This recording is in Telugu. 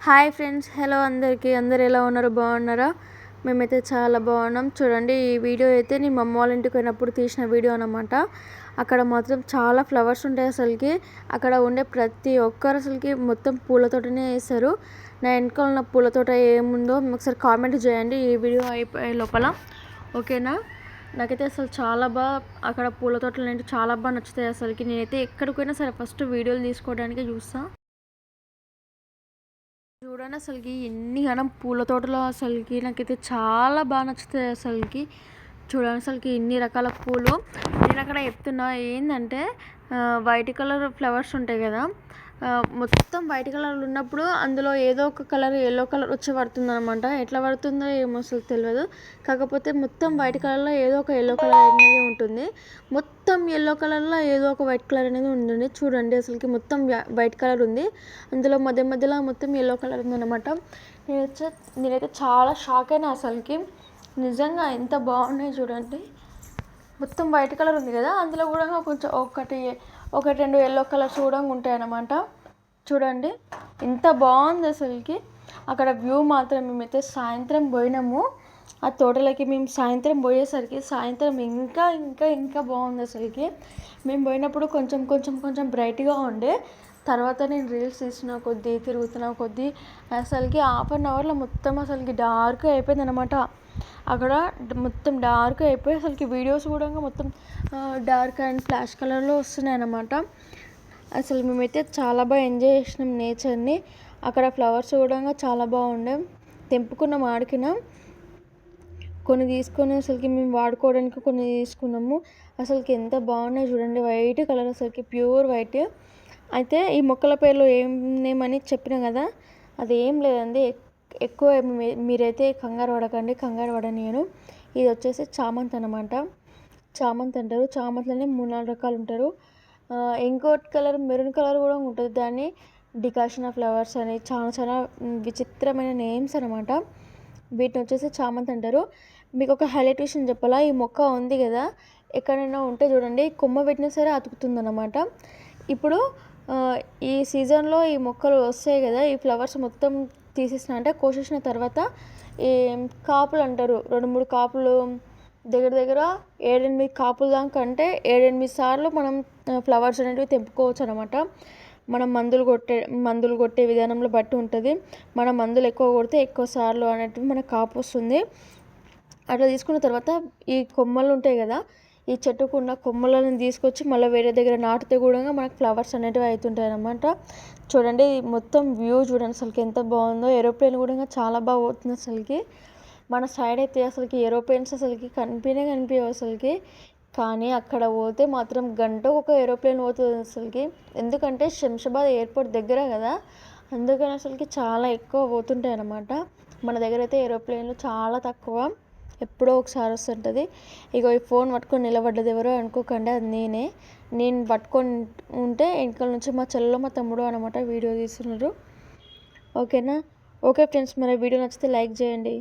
హాయ్ ఫ్రెండ్స్ హలో అందరికీ. అందరు ఎలా ఉన్నారు? బాగున్నారా? మేమైతే చాలా బాగున్నాం. చూడండి ఈ వీడియో అయితే నేను మా అమ్మ వాళ్ళ ఇంటికి పోయినప్పుడు తీసిన వీడియో అనమాట అక్కడ మాత్రం చాలా ఫ్లవర్స్ ఉంటాయి అసలుకి. అక్కడ ఉండే ప్రతి ఒక్కరు అసలుకి మొత్తం పూలతోటనే వేస్తారు నా వెనకాల ఉన్న పూలతోట ఏముందో ఒకసారి కామెంట్ చేయండి ఈ వీడియో అయిపోయే లోపల. ఓకేనా? నాకైతే అసలు చాలా బాగా అక్కడ పూల తోటలు అంటే చాలా బాగా నచ్చుతాయి అసలుకి. నేనైతే ఎక్కడికి పోయినా సరే ఫస్ట్ వీడియోలు తీసుకోవడానికి చూస్తాను చూడండి అసలుకి ఎన్ని గణం పూల తోటలో అసలుకి నాకైతే చాలా బాగా నచ్చుతాయి అసలుకి. చూడండి అసలుకి ఎన్ని రకాల పూలు. నేను అక్కడ చెప్తున్నా ఏంటంటే వైట్ కలర్ ఫ్లవర్స్ ఉంటాయి కదా మొత్తం వైట్ కలర్ ఉన్నప్పుడు అందులో ఏదో ఒక కలర్ ఎల్లో కలర్ వచ్చి పడుతుంది అనమాట ఎట్లా పడుతుందో ఏమో అసలు తెలియదు. కాకపోతే మొత్తం వైట్ కలర్లో ఏదో ఒక ఎల్లో కలర్ అనేది ఉంటుంది. మొత్తం ఎల్లో కలర్లో ఏదో ఒక వైట్ కలర్ అనేది ఉంటుంది. చూడండి అసలుకి మొత్తం వైట్ కలర్ ఉంది. అందులో మధ్య మధ్యలో మొత్తం ఎల్లో కలర్ ఉందన్నమాట. నేనైతే నేనైతే చాలా షాక్ అయినా అసలుకి. నిజంగా ఎంత బాగున్నాయి చూడండి. మొత్తం వైట్ కలర్ ఉంది కదా. అందులో కూడా కొంచెం ఒకటి ఒకటి రెండు ఎల్లో కలర్స్ కూడా ఉంటాయన్నమాట. చూడండి. ఎంత బాగుంది అసలుకి. అక్కడ వ్యూ మాత్రం మేమైతే సాయంత్రం పోయినాము. ఆ తోటలకి మేము సాయంత్రం పోయేసరికి సాయంత్రం ఇంకా ఇంకా ఇంకా బాగుంది అసలుకి. మేము పోయినప్పుడు కొంచెం కొంచెం కొంచెం బ్రైట్గా ఉండే. తర్వాత నేను రీల్స్ తీసిన కొద్దీ తిరుగుతున్న కొద్దీ అసలుకి హాఫ్ అన్ అవర్లో మొత్తం అసలుకి డార్క్ అయిపోయింది అనమాట అక్కడ మొత్తం డార్క్ అయిపోయి అసలుకి వీడియోస్ కూడా మొత్తం డార్క్ అండ్ ఫ్లాష్ కలర్లో వస్తున్నాయి అన్నమాట. అసలు మేమైతే చాలా బాగా ఎంజాయ్ చేసినాం నేచర్ని. అక్కడ ఫ్లవర్స్ కూడా చాలా బాగుండే. తెంపుకున్నాం ఆడికిన. కొన్ని తీసుకొని అసలుకి మేము వాడుకోవడానికి కొన్ని తీసుకున్నాము. అసలుకి ఎంత బాగున్నాయి చూడండి వైట్ కలర్ అసలుకి ప్యూర్ వైట్. అయితే ఈ మొక్కల పేర్లు ఏం నేమని చెప్పినా కదా అది ఏం లేదండి. ఎక్కువ మీరైతే కంగారు పడకండి కంగారు పడనియను. ఇది వచ్చేసి చామంతి అనమాట చామంతి అంటారు. చామంతిలోనే మూడు నాలుగు రకాలు ఉంటారు. ఇంకోటి కలర్ మెరూన్ కలర్ కూడా ఉంటుంది. దాన్ని డికాషన్ ఆఫ్ ఫ్లవర్స్ అని చాలా చాలా విచిత్రమైన నేమ్స్ అనమాట వీటిని వచ్చేసి చామంతి అంటారు. మీకు ఒక హైలైట్ విషయం చెప్పాలా? ఈ మొక్క ఉంది కదా ఎక్కడైనా ఉంటే చూడండి కొమ్మ పెట్టినా సరే అతుకుతుంది అనమాట ఇప్పుడు ఈ సీజన్లో ఈ మొక్కలు వస్తాయి కదా ఈ ఫ్లవర్స్ మొత్తం తీసేసిన అంటే కోసేసిన తర్వాత ఈ కాపులు అంటారు. రెండు మూడు కాపులు దగ్గర దగ్గర ఏడెనిమిది కాపుల దాకా అంటే ఏడెనిమిది సార్లు మనం ఫ్లవర్స్ అనేటివి తెంపుకోవచ్చు అనమాట మనం మందులు కొట్టే మందులు కొట్టే విధానంలో బట్టి ఉంటుంది. మనం మందులు ఎక్కువ కొడితే ఎక్కువ సార్లు అనేటివి మనకు కాపు వస్తుంది. అట్లా తీసుకున్న తర్వాత ఈ కొమ్మలు ఉంటాయి కదా ఈ చెట్టుకు ఉన్న కొమ్మలను తీసుకొచ్చి మళ్ళీ వేరే దగ్గర నాటితే కూడా మనకు ఫ్లవర్స్ అనేటివి అవుతుంటాయి అనమాట చూడండి మొత్తం వ్యూ చూడండి అసలుకి ఎంత బాగుందో. ఏరోప్లేన్ కూడా చాలా బాగా పోతుంది అసలుకి. మన సైడ్ అయితే అసలుకి ఏరోప్లేన్స్ అసలుకి కనిపించే కనిపించవు అసలుకి. కానీ అక్కడ పోతే మాత్రం గంట ఒక ఏరోప్లేన్ పోతుంది అసలుకి. ఎందుకంటే శంషాబాద్ ఎయిర్పోర్ట్ దగ్గర కదా. అందుకని అసలుకి చాలా ఎక్కువ పోతుంటాయి అన్నమాట. మన దగ్గర అయితే ఏరోప్లేన్లు చాలా తక్కువ. ఎప్పుడో ఒకసారి వస్తుంటుంది. ఇక ఈ ఫోన్ పట్టుకొని నిలబడ్డది ఎవరో అనుకోకండి అది నేనే. నేను పట్టుకొని ఉంటే వెనకాల నుంచి మా చెల్లెలో మా తమ్ముడు అనమాట వీడియో తీస్తున్నారు. ఓకేనా? ఓకే ఫ్రెండ్స్ మరి వీడియో నచ్చితే లైక్ చేయండి.